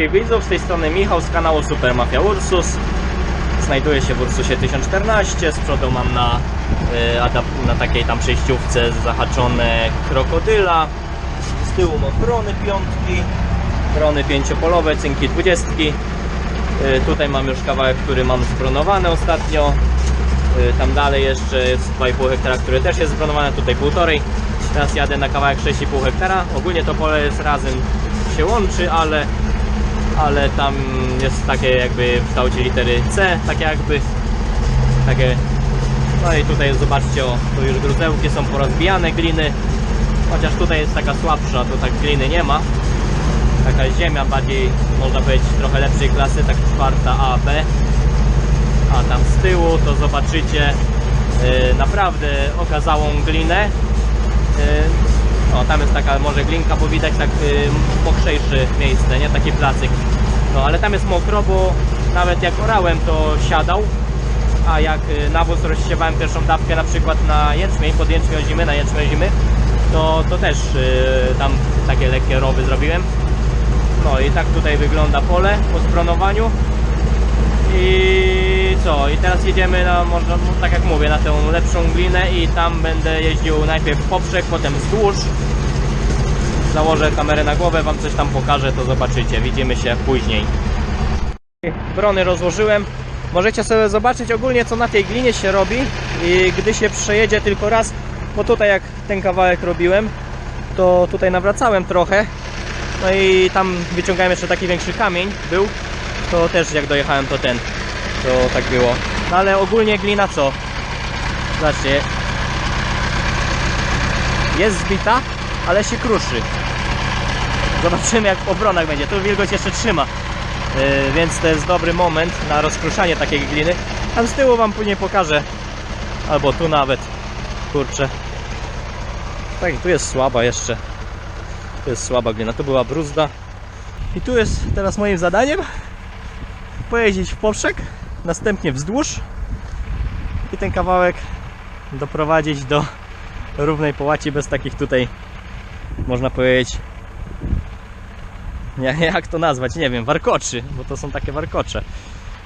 wszystkich widzów, z tej strony Michał z kanału Super Mafia Ursus. Znajduję się w Ursusie 1014, z przodu mam na, y, na takiej tam przejściówce zahaczone krokodyla. Z tyłu mam brony piątki, brony pięciopolowe, cynki dwudziestki. Y, Tutaj mam już kawałek, który mam zbronowany ostatnio. Y, Tam dalej jeszcze jest 2,5 hektara, który też jest zbronowany, tutaj półtorej. Teraz jadę na kawałek 6,5 hektara. Ogólnie to pole jest razem się łączy, ale, ale tam jest takie jakby w kształcie litery C, takie jakby takie no i tutaj zobaczcie, o, tu już gruzełki są porozbijane gliny. Chociaż tutaj jest taka słabsza, tu tak gliny nie ma. Taka ziemia bardziej, można powiedzieć, trochę lepszej klasy, tak czwarta A, B. A tam z tyłu to zobaczycie yy, naprawdę okazałą glinę. Yy, o, tam jest taka może glinka, bo widać tak mokrzejsze miejsce, nie? Taki placyk. No, ale tam jest mokro, bo nawet jak orałem to siadał, a jak y, nawóz rozsiewałem pierwszą dawkę na przykład na jęczmień, pod jęczmień zimy, na jęczmień zimy, to, to też y, tam takie lekkie rowy zrobiłem. No i tak tutaj wygląda pole po zbronowaniu. I co? I teraz jedziemy na, można, no, tak jak mówię, na tę lepszą glinę i tam będę jeździł najpierw poprzek, potem wzdłuż. Założę kamerę na głowę, wam coś tam pokażę, to zobaczycie. Widzimy się później. Brony rozłożyłem. Możecie sobie zobaczyć ogólnie co na tej glinie się robi i gdy się przejedzie tylko raz, bo tutaj jak ten kawałek robiłem, to tutaj nawracałem trochę. No i tam wyciągałem jeszcze taki większy kamień był, to też jak dojechałem to ten, to tak było. No ale ogólnie glina co? Zobaczcie. Jest zbita, ale się kruszy. Zobaczymy jak po obronach będzie. Tu wilgoć jeszcze trzyma. Yy, więc to jest dobry moment na rozkruszanie takiej gliny. Tam z tyłu Wam później pokażę. Albo tu nawet. Kurczę. Tak, tu jest słaba jeszcze. Tu jest słaba glina. Tu była bruzda. I tu jest teraz moim zadaniem pojeździć w poprzek, następnie wzdłuż i ten kawałek doprowadzić do równej połaci bez takich tutaj można powiedzieć nie, jak to nazwać, nie wiem, warkoczy, bo to są takie warkocze.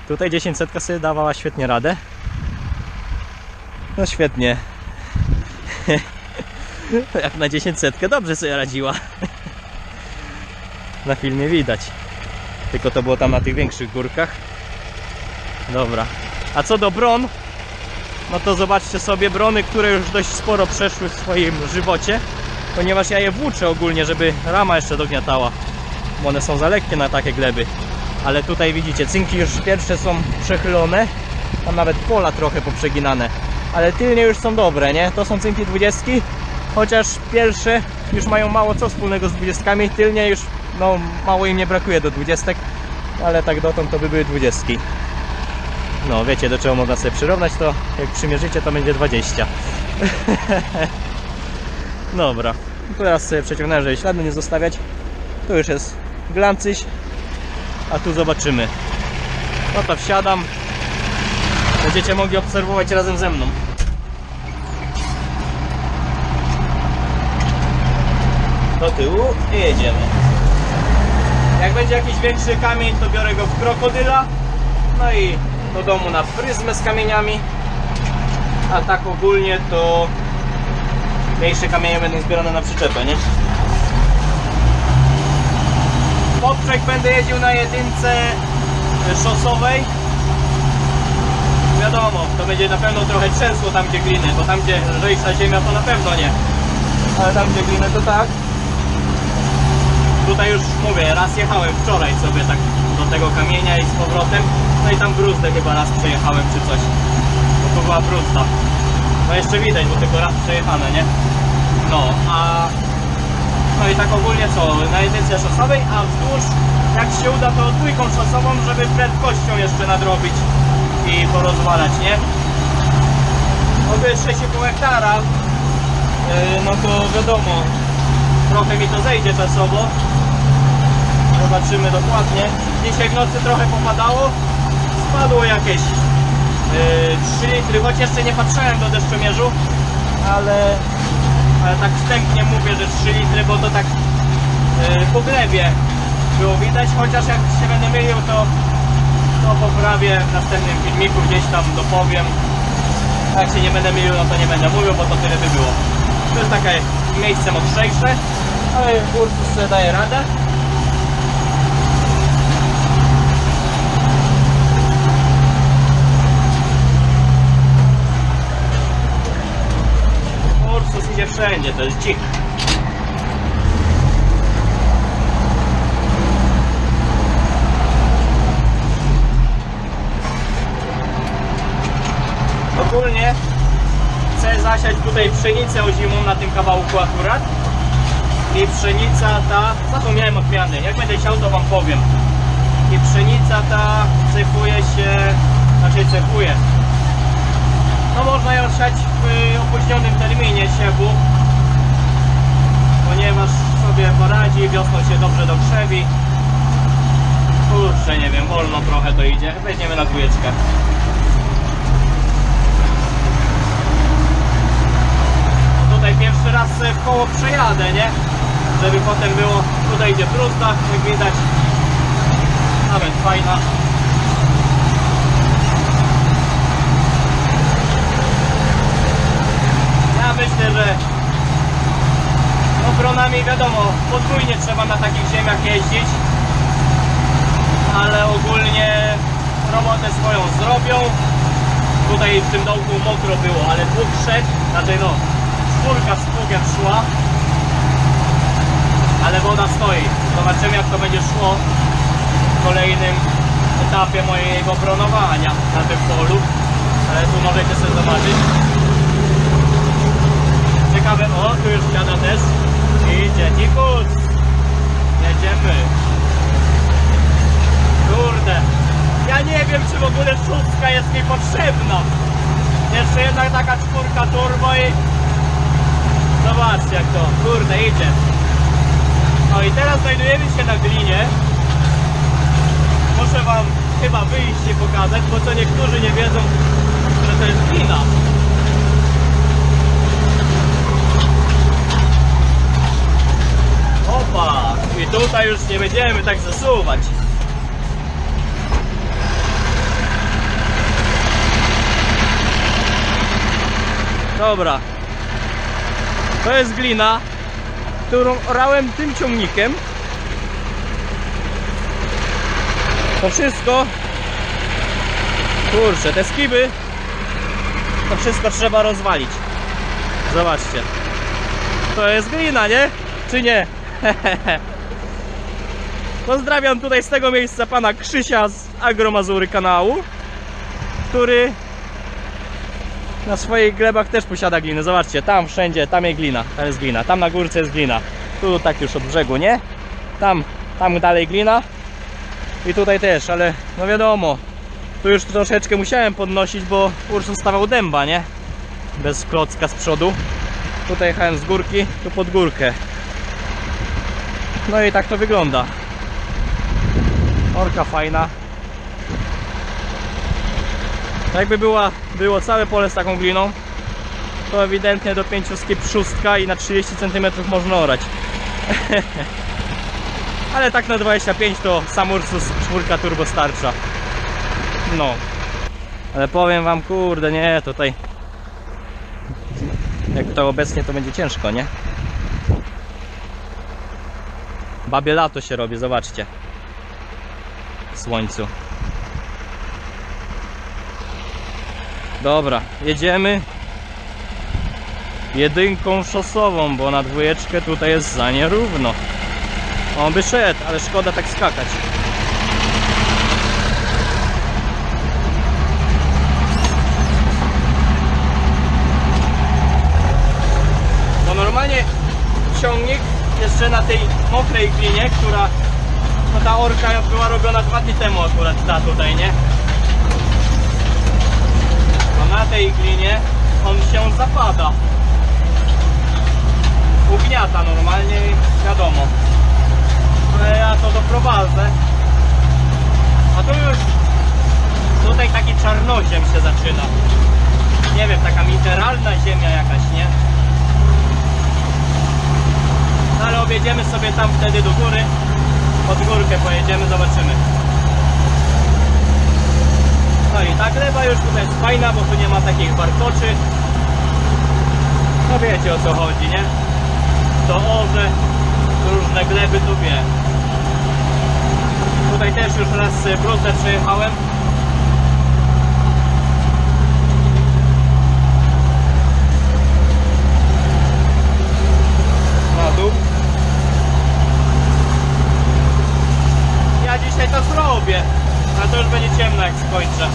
Tutaj 10 setka sobie dawała świetnie radę. No świetnie. jak na 10 setkę dobrze sobie radziła. na filmie widać. Tylko to było tam na tych większych górkach. Dobra. A co do bron, no to zobaczcie sobie brony, które już dość sporo przeszły w swoim żywocie. Ponieważ ja je włóczę ogólnie, żeby rama jeszcze dogniatała bo one są za lekkie na takie gleby. Ale tutaj widzicie, cynki już pierwsze są przechylone, a nawet pola trochę poprzeginane. Ale tylnie już są dobre, nie? To są cynki 20, chociaż pierwsze już mają mało co wspólnego z 20, tylnie już no, mało im nie brakuje do 20, ale tak dotąd to by były 20. No, wiecie do czego można sobie przyrównać, to jak przymierzycie, to będzie 20. Dobra, teraz sobie przeciągnąłem, żeby śladu nie zostawiać. Tu już jest glancyś, a tu zobaczymy. No to wsiadam. Będziecie mogli obserwować razem ze mną. Do tyłu i jedziemy. Jak będzie jakiś większy kamień, to biorę go w krokodyla. No i do domu na pryzmę z kamieniami. A tak ogólnie to mniejsze kamienie będą zbierane na przyczepę, nie? poprzek będę jeździł na jedynce szosowej. Wiadomo, to będzie na pewno trochę trzęsło tam gdzie gliny, bo tam gdzie lżejsza ziemia to na pewno nie. Ale tam gdzie gliny to tak. Tutaj już mówię, raz jechałem wczoraj sobie tak do tego kamienia i z powrotem. No i tam bruzdę chyba raz przejechałem czy coś. Bo to była bruzda. No jeszcze widać, bo tylko raz przejechane, nie? No, a no i tak ogólnie co, na jedynce szosowej, a wzdłuż jak się uda to dwójką szosową, żeby prędkością jeszcze nadrobić i porozwalać, nie? No to jest 6,5 hektara, yy, no to wiadomo, trochę mi to zejdzie czasowo. Zobaczymy dokładnie. Dzisiaj w nocy trochę popadało, spadło jakieś yy, 3 litry, choć jeszcze nie patrzyłem do deszczomierzu, ale ale tak wstępnie mówię, że 3 litry, bo to tak yy, po glebie było widać, chociaż jak się będę mylił, to, to poprawię w następnym filmiku, gdzieś tam dopowiem. A Jak się nie będę mylił, no to nie będę mówił, bo to tyle by było. To jest takie miejsce mokrzejsze, ale sobie daje radę. Ursus idzie wszędzie, to jest dzik. Ogólnie chcę zasiać tutaj pszenicę ozimą na tym kawałku akurat. I pszenica ta, zapomniałem odmiany, jak będę chciał to wam powiem. I pszenica ta cechuje się, znaczy cechuje. No można ją siać opóźnionym terminie siewu, ponieważ sobie poradzi, wiosną się dobrze dokrzewi. Kurczę, nie wiem, wolno trochę to idzie. Weźmiemy na dwójeczkę. Tutaj pierwszy raz w koło przejadę, nie? Żeby potem było, tutaj idzie bruzda, jak widać. Nawet fajna. Że obronami wiadomo, podwójnie trzeba na takich ziemiach jeździć, ale ogólnie robotę swoją zrobią. Tutaj w tym dołku mokro było, ale dwóch szedł, znaczy no, czwórka z pługiem szła, ale woda stoi. Zobaczymy jak to będzie szło w kolejnym etapie mojego bronowania na tym polu, ale tu możecie sobie zobaczyć. Ciekawe, o tu już siada też. Idzie Nikus. Jedziemy. Kurde. Ja nie wiem czy w ogóle szóstka jest mi potrzebna. Jeszcze jednak taka czwórka turbo i zobaczcie jak to, kurde idzie. No i teraz znajdujemy się na glinie. Muszę wam chyba wyjść i pokazać, bo co niektórzy nie wiedzą, że to jest glina. Opa! I tutaj już nie będziemy tak zasuwać. Dobra. To jest glina, którą orałem tym ciągnikiem. To wszystko. Kurczę, te skiby. To wszystko trzeba rozwalić. Zobaczcie. To jest glina, nie? Czy nie? Pozdrawiam tutaj z tego miejsca pana Krzysia z Agromazury kanału, który na swoich glebach też posiada gliny. Zobaczcie, tam wszędzie, tam jest glina, tam jest glina, tam na górce jest glina. Tu tak już od brzegu, nie? Tam, tam dalej glina i tutaj też, ale no wiadomo, tu już troszeczkę musiałem podnosić, bo Ursus stawał dęba, nie? Bez klocka z przodu. Tutaj jechałem z górki, tu pod górkę. No i tak to wygląda. Orka fajna. Jakby była, było całe pole z taką gliną, to ewidentnie do 5 skip szóstka i na 30 cm można orać. Ale tak na 25 to sam Ursus 4 turbo starcza. No. Ale powiem wam, kurde, nie, tutaj jak to obecnie to będzie ciężko, nie? Babie lato się robi, zobaczcie. W słońcu. Dobra, jedziemy jedynką szosową, bo na dwójeczkę tutaj jest za nierówno. On by szedł, ale szkoda tak skakać. Bo normalnie ciągnik jeszcze na tej mokrej glinie, która no ta orka była robiona dwa dni temu akurat ta tutaj, nie? A na tej glinie on się zapada. Ugniata normalnie wiadomo. Ale ja to doprowadzę. A tu już tutaj taki czarnoziem się zaczyna. Nie wiem, taka mineralna ziemia jakaś, nie? No ale objedziemy sobie tam wtedy do góry pod górkę pojedziemy, zobaczymy. No i ta gleba już tutaj jest fajna, bo tu nie ma takich warkoczy. No wiecie o co chodzi, nie? To orze, różne gleby tu wie. Tutaj też już raz bruzdę przejechałem. Na dół. Ja dzisiaj to zrobię, a to już będzie ciemno jak skończę.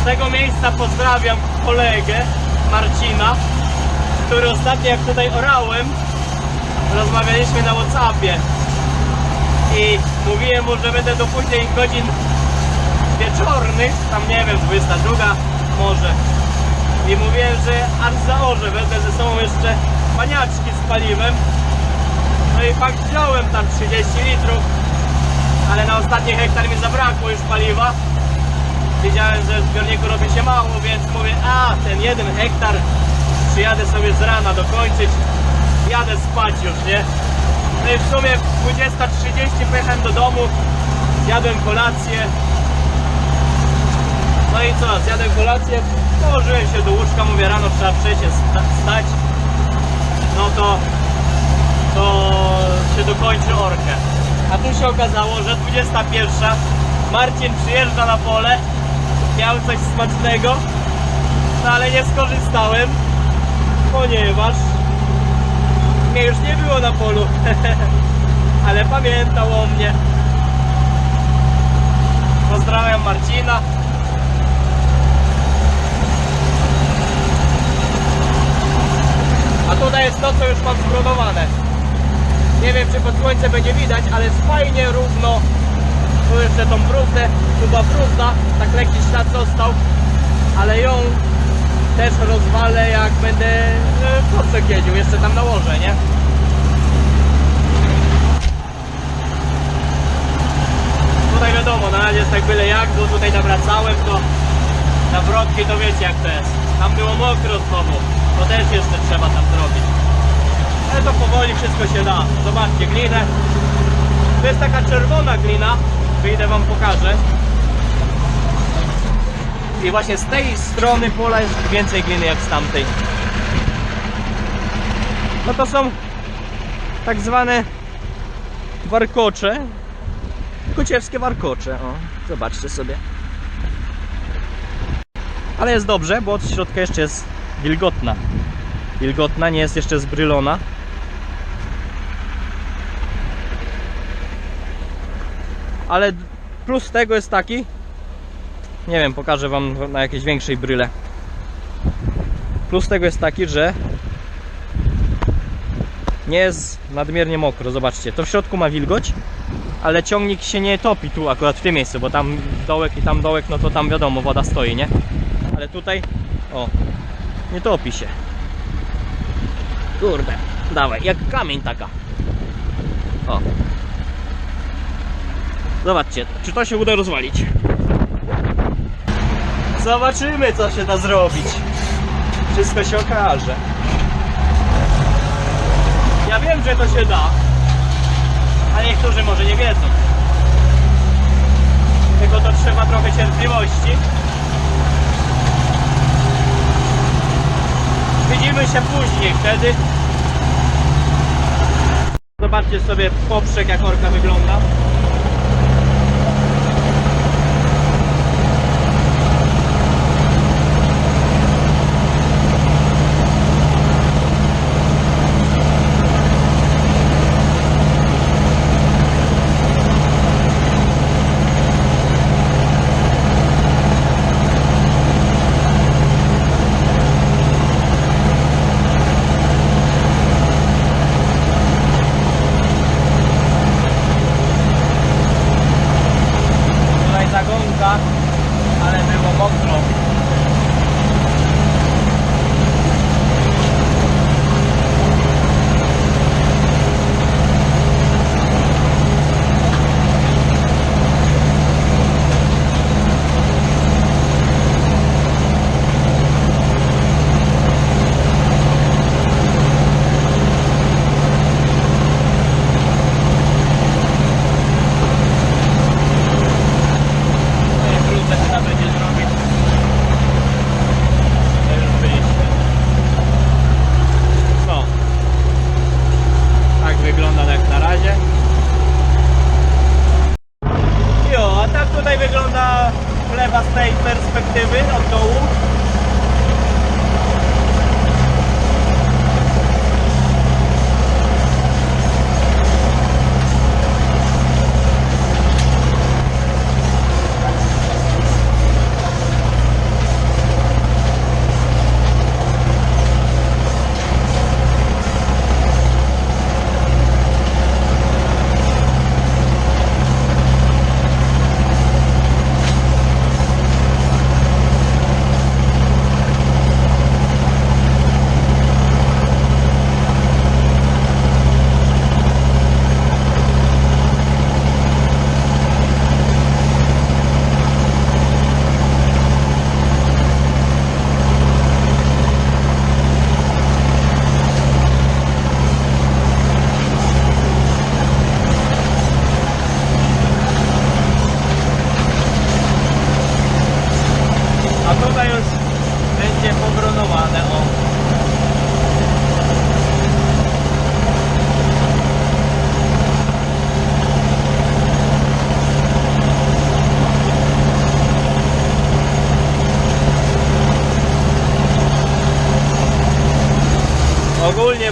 Z pozdrawiam kolegę Marcina, który ostatnio jak tutaj orałem, rozmawialiśmy na Whatsappie i mówiłem mu, że będę do późnych godzin wieczornych, tam nie wiem, 22 może. I mówiłem, że aż zaorze, wezmę ze sobą jeszcze paniaczki z paliwem. No i fakt wziąłem tam 30 litrów, ale na ostatni hektar mi zabrakło już paliwa. Wiedziałem, że w zbiorniku robi się mało, więc mówię, a ten jeden hektar przyjadę sobie z rana dokończyć, jadę spać już, nie? No i w sumie 20.30 pojechałem do domu, zjadłem kolację, no i co, zjadłem kolację, położyłem się do łóżka, mówię rano trzeba przecież sta- stać. No to, to się dokończy orkę. A tu się okazało, że 21. Marcin przyjeżdża na pole, miał coś smacznego, no ale nie skorzystałem, ponieważ mnie już nie było na polu. ale pamiętał o mnie. Pozdrawiam Marcina. A tutaj jest to, co już mam zbrodowane. Nie wiem, czy pod słońce będzie widać, ale fajnie równo. Jeszcze tą tu była bruzda, tak lekki ślad został, ale ją też rozwalę, jak będę e, poprzek jeździł, jeszcze tam nałożę, nie? Tutaj wiadomo, na razie jest tak byle jak, bo tutaj nawracałem, to nawrotki to wiecie jak to jest. Tam było mokro znowu, to też jeszcze trzeba tam zrobić. Ale to powoli wszystko się da. Zobaczcie, glinę. To jest taka czerwona glina, wyjdę wam pokażę. I właśnie z tej strony pola jest więcej gliny jak z tamtej. No to są tak zwane warkocze. Kociewskie warkocze, o. Zobaczcie sobie. Ale jest dobrze, bo od środka jeszcze jest wilgotna. Wilgotna, nie jest jeszcze zbrylona. Ale plus tego jest taki, nie wiem, pokażę Wam na jakiejś większej bryle. Plus tego jest taki, że nie jest nadmiernie mokro. Zobaczcie, to w środku ma wilgoć, ale ciągnik się nie topi tu akurat w tym miejscu, bo tam dołek i tam dołek, no to tam wiadomo, woda stoi, nie? Ale tutaj, o, nie topi się. Kurde, dawaj, jak kamień taka. O. Zobaczcie, czy to się uda rozwalić. Zobaczymy, co się da zrobić. Wszystko się okaże. Ja wiem, że to się da, ale niektórzy może nie wiedzą. Tylko to trzeba trochę cierpliwości. Widzimy się później wtedy. Zobaczcie sobie poprzek, jak orka wygląda.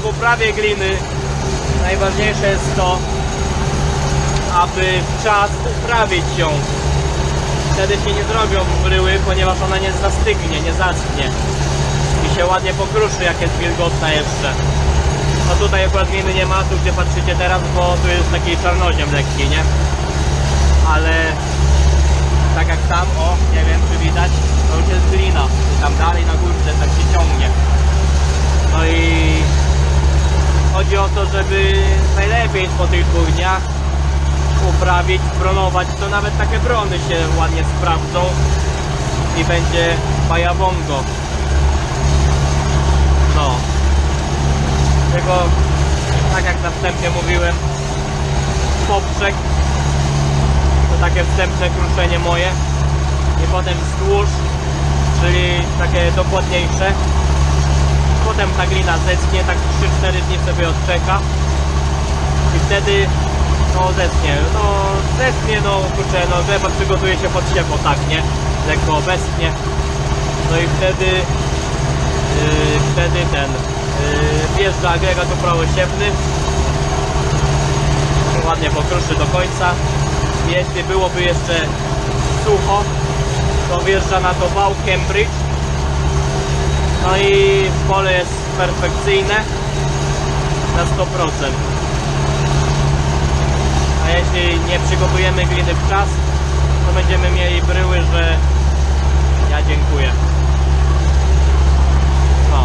W uprawie gliny najważniejsze jest to, aby w czas uprawić ją. Wtedy się nie zrobią bryły, ponieważ ona nie zastygnie, nie zaschnie i się ładnie pokruszy, jak jest wilgotna jeszcze. No tutaj akurat gliny nie ma, tu gdzie patrzycie teraz, bo tu jest taki czarnoziem lekki, nie? Ale tak jak tam, o, nie wiem czy widać, to już jest glina. I tam dalej na górce tak się ciągnie. No i chodzi o to, żeby najlepiej po tych dwóch dniach uprawić, bronować, to nawet takie brony się ładnie sprawdzą i będzie bajabongo. No. Tylko, tak jak na wstępie mówiłem, poprzek to takie wstępne kruszenie moje i potem wzdłuż, czyli takie dokładniejsze. Potem ta glina zeschnie, tak 3-4 dni sobie odczeka i wtedy no zeschnie, no zeschnie, no kurczę, no gleba przygotuje się pod ciepło, tak, nie? Lekko obecnie. No i wtedy yy, wtedy ten yy, wjeżdża agregat uprawosiewny ładnie pokruszy do końca. Jeśli byłoby jeszcze sucho, to wjeżdża na to wał Cambridge. No i pole jest perfekcyjne na 100%. A jeśli nie przygotujemy gliny w czas, to będziemy mieli bryły, że ja dziękuję. No.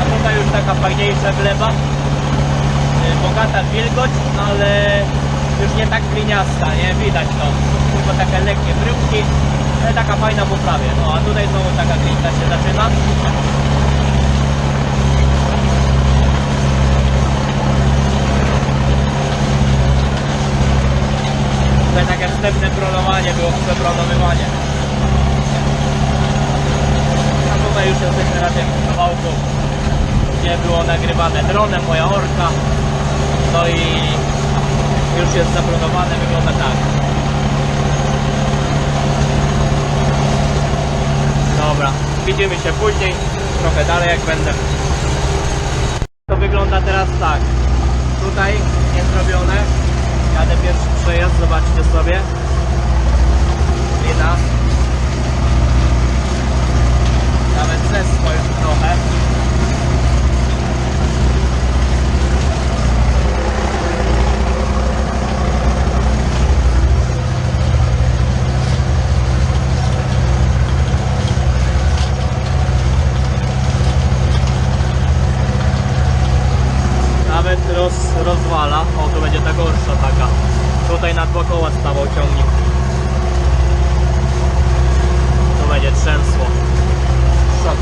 A tutaj już taka fajniejsza gleba. Y, Bogata w wilgoć, ale już nie tak gliniasta, nie? Widać to. Tylko takie lekkie bryłki, ale taka fajna w uprawie. No a tutaj znowu taka glinka się zaczyna. Tutaj takie wstępne pronowanie było, przepronowywanie. A tutaj już jesteśmy na tym kawałku, gdzie było nagrywane dronem, moja orka. No i już jest zapronowane, wygląda tak. Dobra, widzimy się później, trochę dalej jak będę. To wygląda teraz tak. Tutaj jest. Jadę pierwszy przejazd, zobaczcie sobie. Lina. Nawet zeschło już trochę. Nawet roz, rozwala. O, tu będzie ta gorsza taka. Tutaj na dwa koła stawał ciągnik. Tu będzie trzęsło. Szok.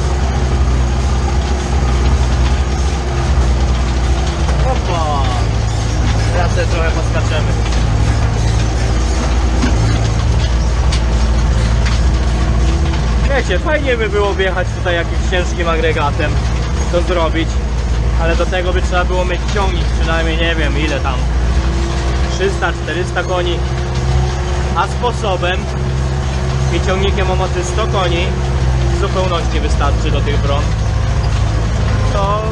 Opa! Teraz sobie trochę poskaczemy. Wiecie, fajnie by było wjechać tutaj jakimś ciężkim agregatem to zrobić, ale do tego by trzeba było mieć ciągnik, przynajmniej nie wiem ile tam 300-400 koni, a sposobem i ciągnikiem o mocy 100 koni w zupełności wystarczy do tych bron. To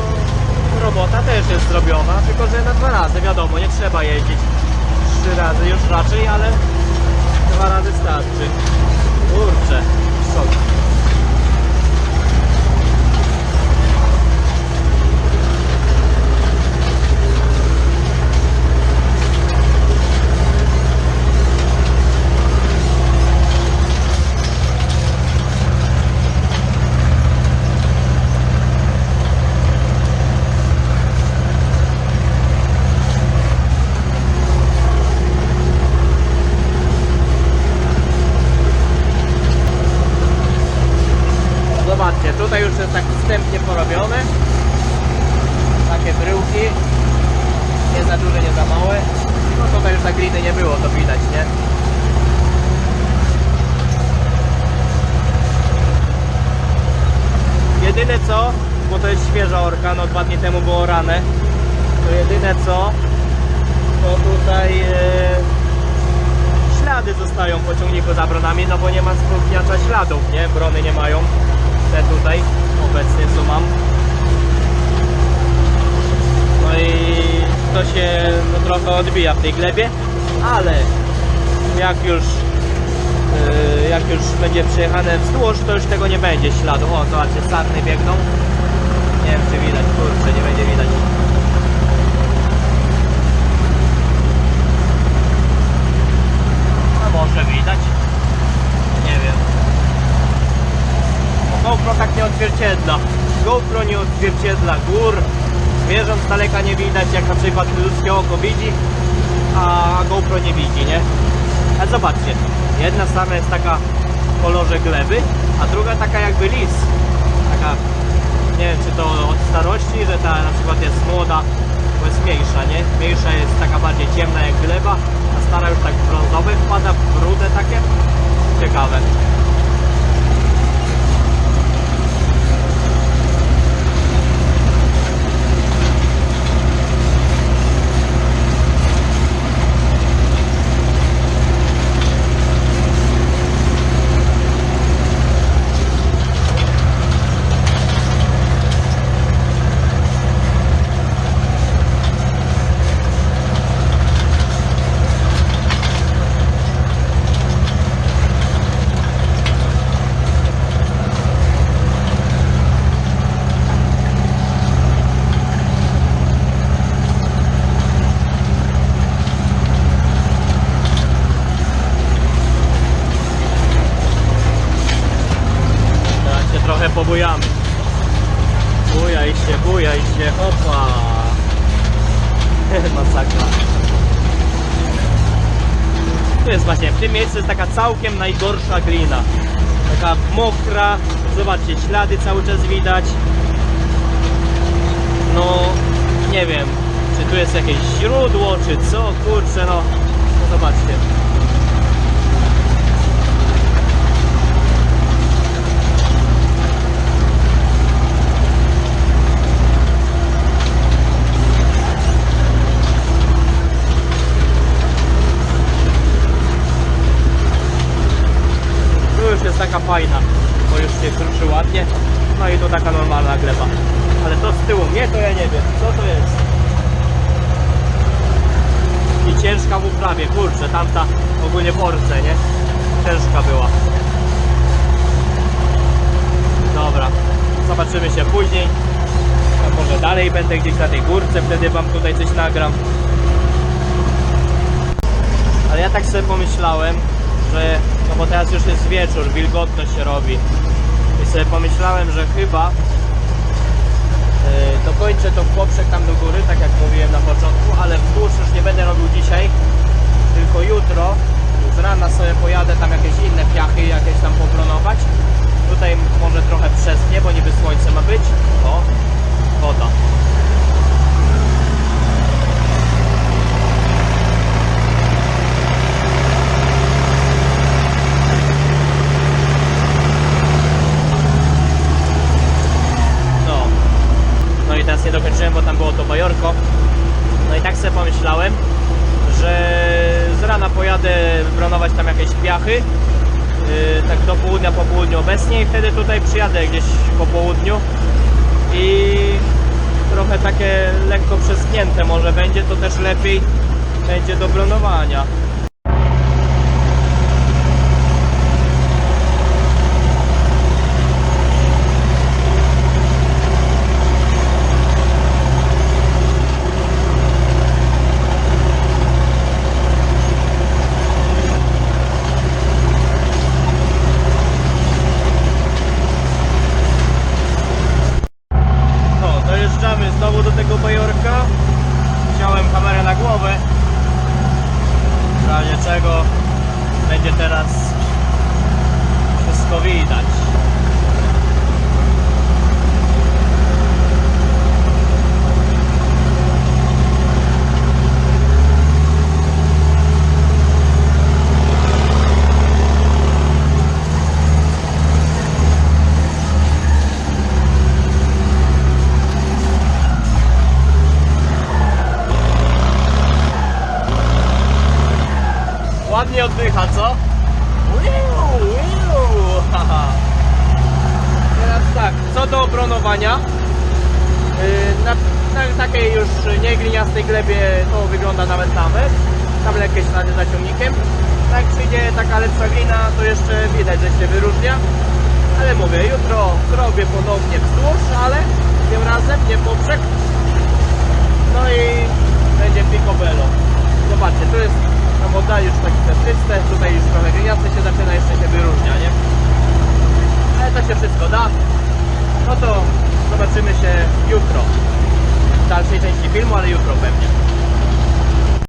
robota też jest zrobiona, tylko że na dwa razy, wiadomo, nie trzeba jeździć trzy razy już raczej, ale dwa razy starczy. Kurczę, szok. Przystępnie porobione. Takie bryłki. Nie za duże, nie za małe. No tutaj już tak gliny nie było, to widać, nie? Jedyne co, bo to jest świeża orka, no dwa dni temu było rane, to jedyne co, to tutaj e, ślady zostają po ciągniku za bronami, no bo nie ma sprzątniacza śladów, nie? Brony nie mają, te tutaj obecnie co mam. No i to się no, trochę odbija w tej glebie, ale jak już Yy, jak już będzie przejechane wzdłuż, to już tego nie będzie śladu. O, zobaczcie, sarny biegną. Nie wiem, czy widać, kurczę, nie będzie widać. A może widać? Nie wiem. Bo GoPro tak nie odzwierciedla. GoPro nie odzwierciedla gór. Zwierząt z daleka nie widać, jak na przykład ludzkie oko widzi, a GoPro nie widzi, nie? Ale zobaczcie, jedna strona jest taka w kolorze gleby, a druga taka jakby lis. Taka, nie wiem czy to od starości, że ta na przykład jest młoda, bo jest mniejsza, nie? Mniejsza jest taka bardziej ciemna jak gleba, a stara już tak brązowy wpada, w rude takie. Ciekawe. Teraz się trochę pobujamy. Bujaj się, bujaj się, hopa. Masakra. Tu jest właśnie, w tym miejscu jest taka całkiem najgorsza glina. Taka mokra, zobaczcie, ślady cały czas widać. No, nie wiem, czy tu jest jakieś źródło, czy co, kurczę, no, no zobaczcie. Taka fajna, bo już się kruszy ładnie. No i tu taka normalna gleba. Ale to z tyłu mnie to ja nie wiem, co to jest. I ciężka w uprawie, kurczę, tamta ogólnie w nie? Ciężka była. Dobra, zobaczymy się później. A może dalej będę gdzieś na tej górce, wtedy wam tutaj coś nagram. Ale ja tak sobie pomyślałem, że no bo teraz już jest wieczór, wilgotność się robi. I sobie pomyślałem, że chyba yy, dokończę to w poprzek tam do góry, tak jak mówiłem na początku, ale wzdłuż już nie będę robił dzisiaj, tylko jutro. Z rana sobie pojadę tam jakieś inne piachy, jakieś tam popronować. Tutaj może trochę przestnie, bo niby słońce ma być. O, woda. No. Teraz nie dokończyłem, bo tam było to bajorko. No i tak sobie pomyślałem, że z rana pojadę bronować tam jakieś piachy. Yy, tak do południa, po południu obecnie i wtedy tutaj przyjadę gdzieś po południu i trochę takie lekko przeschnięte może będzie, to też lepiej będzie do bronowania. No, dojeżdżamy znowu do tego bajorka. Wziąłem kamerę na głowę. W razie czego będzie teraz wszystko widać. ładnie oddycha, co? Haha. Teraz tak, co do obronowania. Yy, Na, na takiej już niegliniastej glebie to wygląda nawet nawet. Tam lekkie ślady za ciągnikiem. Jak przyjdzie taka lepsza glina, to jeszcze widać, że się wyróżnia. Ale mówię, jutro zrobię ponownie wzdłuż, ale tym razem nie poprzek. No i będzie picobello. Zobaczcie, tu jest na oddali już takie czyste, tutaj już trochę gliniaste się zaczyna, jeszcze się wyróżnia, nie? Ale to się wszystko da. No to zobaczymy się jutro. W dalszej części filmu, ale jutro pewnie.